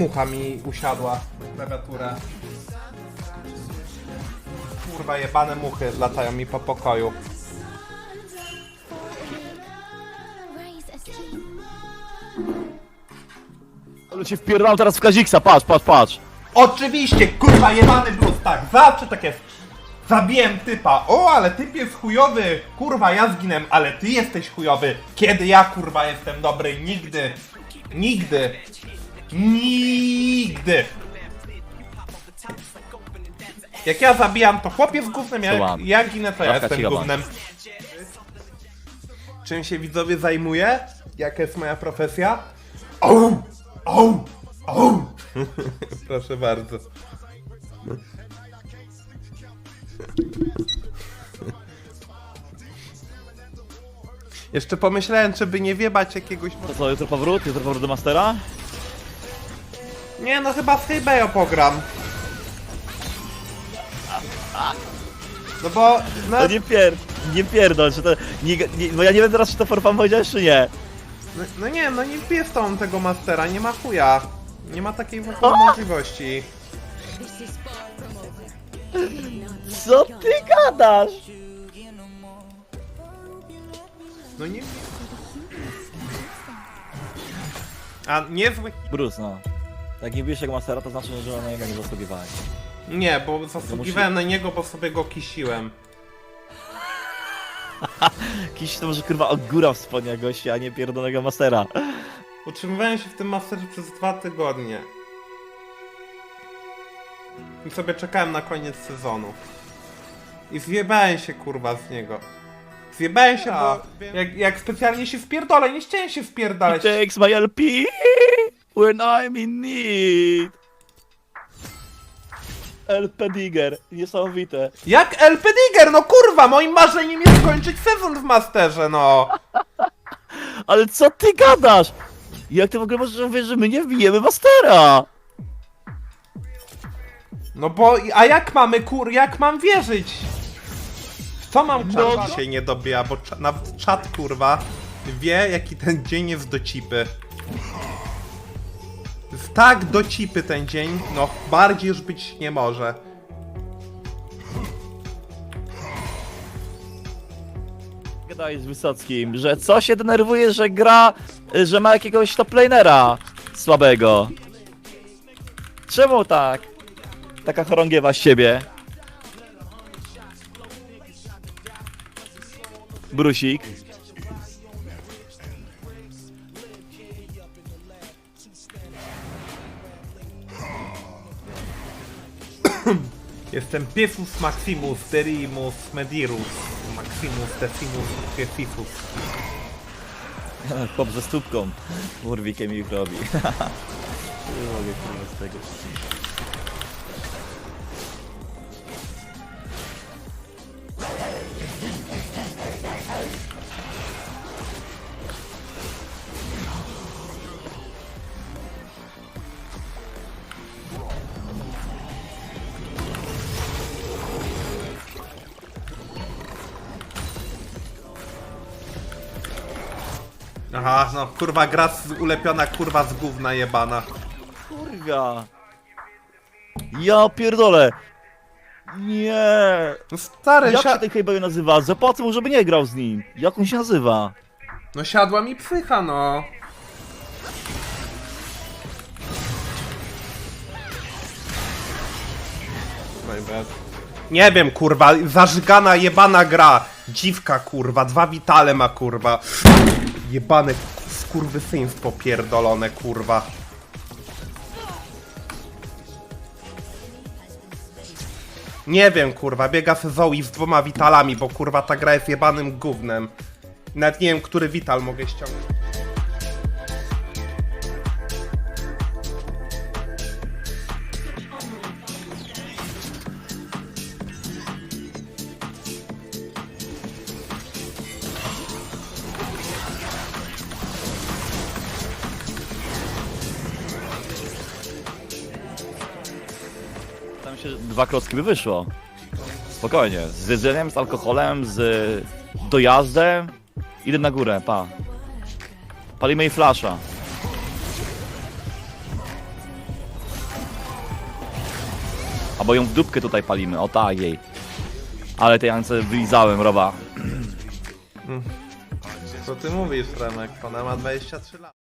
mucha mi usiadła w klawiaturę. Kurwa, jebane muchy latają mi po pokoju. Ale cię wpierdalam teraz w Kaziksa, patrz, patrz, patrz. Oczywiście, kurwa, jebany blues, tak, zawsze tak jest. Zabiłem typa, o, ale typ jest chujowy, kurwa, ja zginę, ale ty jesteś chujowy. Kiedy ja, kurwa, jestem dobry? Nigdy. Nigdy. Nigdy. Jak ja zabijam, to chłopiec gównem, jak ja ginę, to ja jestem cicha gównem. Czym się widzowie zajmuję? Jaka jest moja profesja? O! O! O! Proszę bardzo. Jeszcze pomyślałem, czy by nie wiebać jakiegoś... To co, jutro powrót? Jutro powrót do Mastera? Nie no, chyba z Heibejo pogram. No bo... No, To nie pier... Nie pierdol, czy to... Nie, nie, bo ja nie wiem teraz, czy to for fun powiedziałeś, czy nie. no, no nie, no nie tą tego mastera, nie ma chuja. Nie ma takiej w ogóle możliwości. Co ty gadasz? No nie... A niezły... Bruce, no. Jak nie bijesz jego Mastera, to znaczy, że na niego nie zasługiwałeś. Nie, bo zasługiwałem na niego, bo sobie go kisiłem. Jakiś to może kurwa ogóra wspomnia gościa, a nie pierdolonego Mastera. Utrzymywałem się w tym masterze przez dwa tygodnie. I sobie czekałem na koniec sezonu. I zjebałem się kurwa z niego. Zjebałem się, bo jak, jak specjalnie się spierdolę, nie chciałem się spierdalać. Takes my LP when I'm in need. LP Digger, niesamowite. Jak LP Digger, no kurwa, moim marzeniem jest skończyć sezon w masterze, no. Ale co ty gadasz? Jak ty w ogóle możesz mówić, że my nie wbijemy Mastera? No bo, a jak mamy kur, jak mam wierzyć? W Co mam No, czat się nie dobija, bo cza, nawet czat kurwa wie jaki ten dzień jest do cipy. Tak do cipy ten dzień, no bardziej już być nie może. Gadaj z Wysockim, że co się denerwuje, że gra, że ma jakiegoś toplanera słabego. Czemu tak? Taka chorągiewa z siebie. Brusik. Jestem Piesus Maximus Terimus Medirus Maximus Decimus Piesisus. Chłop ze stópką. Urwikiem ich robi. Nie mogę kurwa z tego. Aha, no kurwa gra z, ulepiona kurwa z gówna jebana. Kurwa. Ja pierdolę. Nie. No stary, Jak się sia- ten Hejboy nazywa? Zapłacę mu, żeby nie grał z nim. Jak on się nazywa? no siadła mi psycha no. My bad. Nie wiem kurwa, zażygana jebana gra. Dziwka kurwa, dwa witale ma kurwa. Jebane skurwysyństwo pierdolone kurwa. Nie wiem kurwa, biega se Zoe z dwoma witalami, bo kurwa ta gra jest jebanym gównem. Nawet nie wiem, który wital mogę ściągnąć. się dwa klocki by wyszło. Spokojnie. Z jedzeniem, z alkoholem, z dojazdem. Idę na górę, pa. Palimy jej flasza. Albo ją w dupkę tutaj palimy, o tak jej. Ale tej Ance wylizałem, roba. Co ty mówisz, Remek? Ona ma 23 lat.